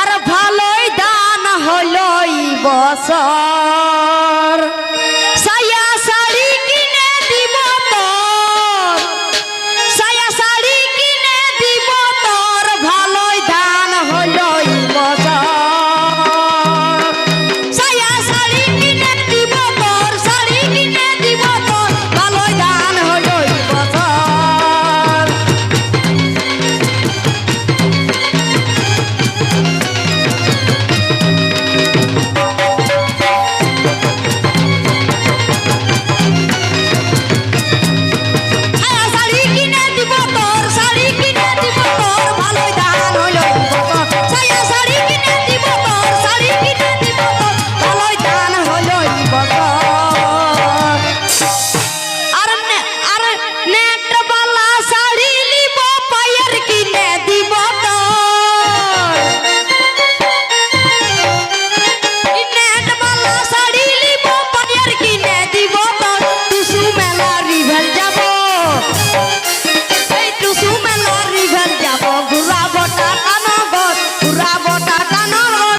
আর ভালোই দান হলোই বছর।